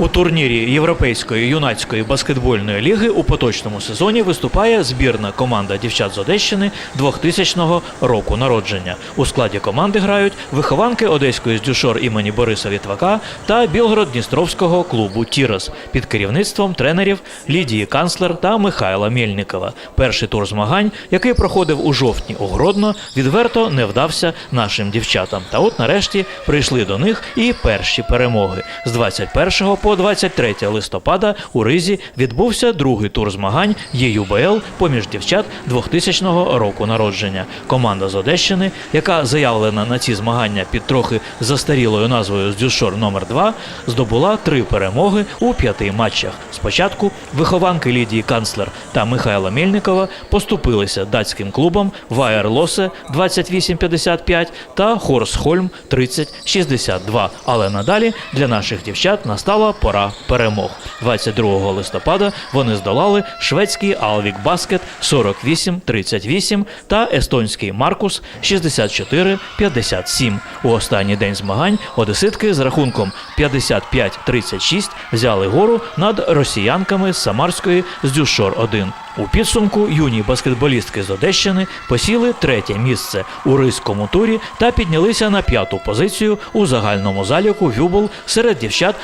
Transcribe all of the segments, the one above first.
У турнірі Європейської юнацької баскетбольної ліги у поточному сезоні виступає збірна команда дівчат з Одещини 2000 року народження. У складі команди грають вихованки одеської здюшор імені Бориса Вітвака та Білгород-Дністровського клубу Тірос під керівництвом тренерів Лідії Канцлер та Михайла Мельникова. Перший тур змагань, який проходив у жовтні у Гродно, відверто не вдався нашим дівчатам. Та от нарешті прийшли до них і перші перемоги. З 21 по 23 листопада у Ризі відбувся другий тур змагань ЄЮБЛ поміж дівчат 2000 року народження. Команда з Одещини, яка заявлена на ці змагання під трохи застарілою назвою «Здюшор номер 2 здобула три перемоги у п'яти матчах. Спочатку вихованки Лідії Канцлер та Михайла Мельникова поступилися датським клубам Ваєр Лосе 28-55 та Хорсхольм 30-62. Але надалі для наших дівчат настала пора перемог. 22 листопада вони здолали шведський Алвік Баскет 48-38 та естонський Маркус 64-57. У останній день змагань одеситки з рахунком 55-36 взяли гору над росіянками з Самарської з Дюшор 1. У підсумку юні баскетболістки з Одещини посіли третє місце у ризькому турі та піднялися на п'яту позицію у загальному заліку Вюбл серед дівчат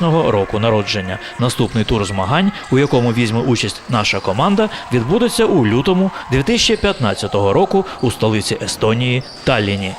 2000 року народження. Наступний тур змагань, у якому візьме участь наша команда, відбудеться у лютому 2015 року у столиці Естонії Талліні.